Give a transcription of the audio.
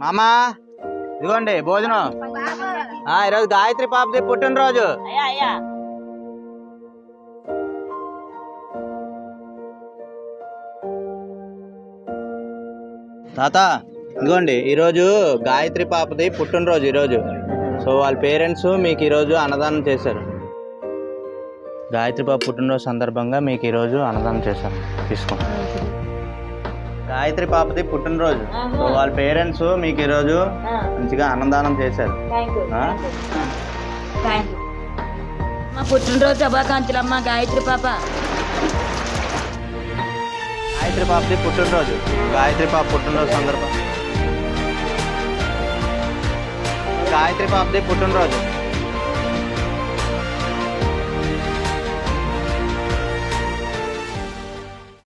మామా ఇదిగోండి భోజనం. ఈరోజు గాయత్రి పాపది పుట్టినరోజు. తాత ఇదిగోండి ఈరోజు గాయత్రి పాపది పుట్టినరోజు ఈరోజు. సో వాళ్ళ పేరెంట్స్ మీకు ఈరోజు అన్నదానం చేశారు. గాయత్రి పాప పుట్టినరోజు సందర్భంగా మీకు ఈరోజు అన్నదానం చేశారు. తీసుకో గాయత్రి పాపది పుట్టినరోజు. సో వాళ్ళ పేరెంట్స్ మీకు ఈరోజు మంచిగా అన్నదానం చేశారు. మా పుట్టినరోజు శుభాకాంక్షలు అమ్మ గాయత్రి పాప. గాయత్రి పాపది పుట్టినరోజు. గాయత్రి పాప పుట్టినరోజు సందర్భం. గాయత్రి పాపది పుట్టినరోజు.